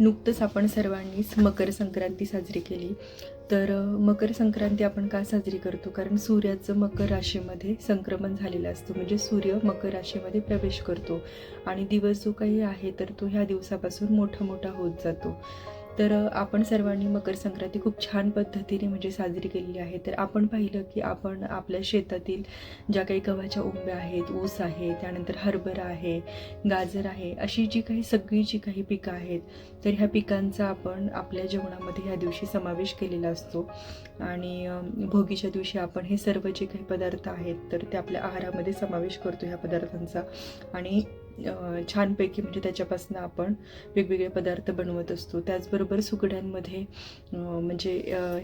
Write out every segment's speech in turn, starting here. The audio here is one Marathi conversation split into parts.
नुकतंच आपण सर्वांनीच मकर संक्रांती साजरी केली. तर मकर संक्रांती आपण का साजरी करतो? कारण सूर्याचं मकर राशीमध्ये संक्रमण झालेलं असतं. म्हणजे सूर्य मकर राशीमध्ये प्रवेश करतो. आणि दिवस जो काही आहे तर तो ह्या दिवसापासून मोठा मोठा होत जातो. तर आपण सर्वांनी मकर संक्रांती खूप छान पद्धतीने म्हणजे साजरी केलेली आहे. तर आपण पाहिलं की आपण आपल्या शेतातील ज्या काही गव्हाच्या उंब्या आहेत ऊस आहे त्यानंतर हरभरा आहे गाजर आहे अशी जी काही सगळी जी काही पिकं आहेत तर ह्या पिकांचा आपण आपल्या जेवणामध्ये ह्या दिवशी समावेश केलेला असतो. आणि भोगीच्या दिवशी आपण हे सर्व जे काही पदार्थ आहेत तर ते आपल्या आहारामध्ये समावेश करतो ह्या पदार्थांचा. आणि छानपैकी म्हणजे त्याच्यापासून आपण वेगवेगळे पदार्थ बनवत असतो. त्याचबरोबर सुगड्यांमध्ये म्हणजे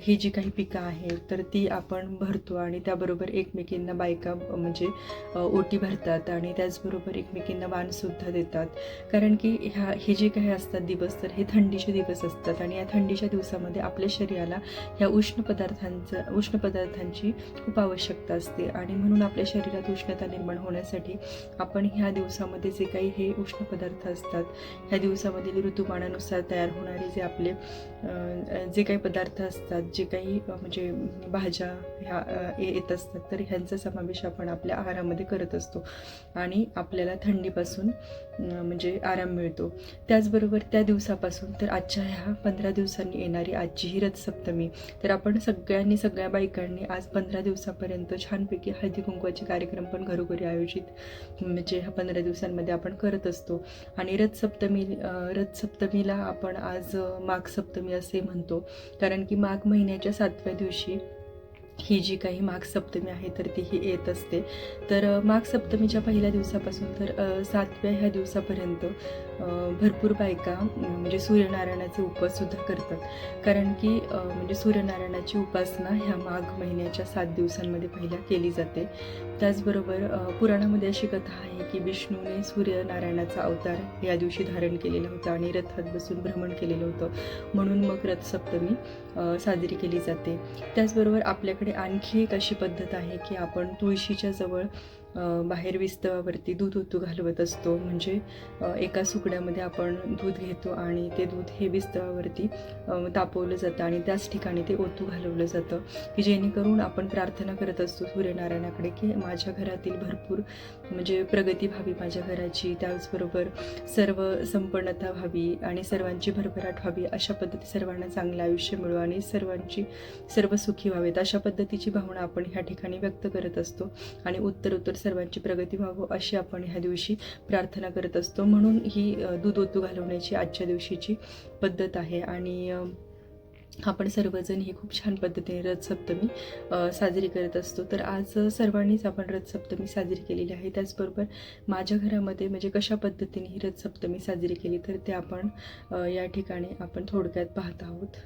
ही जी काही पिकं आहेत तर ती आपण भरतो आणि त्याबरोबर एकमेकींना बायका म्हणजे ओटी भरतात आणि त्याचबरोबर एकमेकींना वाणसुद्धा देतात. कारण की ह्या हे जे काही असतात दिवस तर हे थंडीचे दिवस असतात आणि या थंडीच्या दिवसामध्ये आपल्या शरीराला ह्या उष्ण पदार्थांचं उष्ण पदार्थांची खूप आवश्यकता असते. आणि म्हणून आपल्या शरीरात उष्णता निर्माण होण्यासाठी आपण ह्या दिवसामध्ये जे काही हे उष्ण पदार्थ असतात ह्या दिवसामधील ऋतुमानानुसार तयार होणारे जे आपले जे काही पदार्थ असतात जे काही म्हणजे भाज्या ह्या येत असतात तर ह्यांचा समावेश आपण आपल्या आहारामध्ये करत असतो. आणि आपल्याला थंडीपासून म्हणजे आराम मिळतो. त्याचबरोबर त्या दिवसापासून तर आजच्या ह्या पंधरा दिवसांनी येणारी आजची ही रथसप्तमी तर आपण सगळ्यांनी सगळ्या बायकांनी आज पंधरा दिवसापर्यंत छानपैकी हळदी कुंकवाचे कार्यक्रम पण घरोघरी आयोजित म्हणजे ह्या पंधरा दिवसांमध्ये आपण करत असतो. आणि रथसप्तमी रथसप्तमीला आपण आज माघ सप्तमी असे म्हणतो. कारण की माघ महिन्याच्या सातव्या दिवशी ही जी काही माघ सप्तमी आहे तर ती ही येत असते. तर माघ सप्तमीच्या पहिल्या दिवसापासून तर सातव्या ह्या दिवसापर्यंत भरपूर बायका म्हणजे सूर्यनारायणाचे उपवाससुद्धा करतात. कारण की म्हणजे सूर्यनारायणाची उपासना ह्या माघ महिन्याच्या सात दिवसांमध्ये पहिल्या केली जाते. त्याचबरोबर पुराणामध्ये अशी कथा आहे की विष्णूने सूर्यनारायणाचा अवतार या दिवशी धारण केलेला होता आणि रथात बसून भ्रमण केलेलं होतं. म्हणून मग रथसप्तमी साजरी केली जाते. त्याचबरोबर आपल्याकडे आणखी एक अशी पद्धत आहे की आपण तुळशीच्या जवळ बाहेर विस्तवावरती दूध ओतू घालवत असतो. म्हणजे एका सुकड्यामध्ये आपण दूध घेतो आणि ते दूध हे विस्तवावरती तापवलं जातं आणि त्याच ठिकाणी ते ओतू घालवलं जातं. की जेणेकरून आपण प्रार्थना करत असतो सूर्यनारायणाकडे की माझ्या घरातील भरपूर म्हणजे प्रगती व्हावी माझ्या घराची त्याचबरोबर सर्व संपन्नता व्हावी आणि सर्वांची भरभराट व्हावी अशा पद्धती सर्वांना चांगलं आयुष्य मिळो आणि सर्वांची सर्व सुखी व्हावेत अशा पद्धतीची भावना आपण ह्या ठिकाणी व्यक्त करत असतो. आणि उत्तर उत्तर सर्वांची प्रगती व्हावं अशी आपण ह्या दिवशी प्रार्थना करत असतो. म्हणून ही दूध ओतू घालवण्याची आजच्या दिवशीची पद्धत आहे. आणि आपण सर्वजण ही खूप छान पद्धतीने रथसप्तमी साजरी करत असतो. तर आज सर्वांनीच आपण रथसप्तमी साजरी केलेली आहे. त्याचबरोबर माझ्या घरामध्ये म्हणजे कशा पद्धतीने ही रथसप्तमी साजरी केली तर ते आपण या ठिकाणी आपण थोडक्यात पाहत आहोत.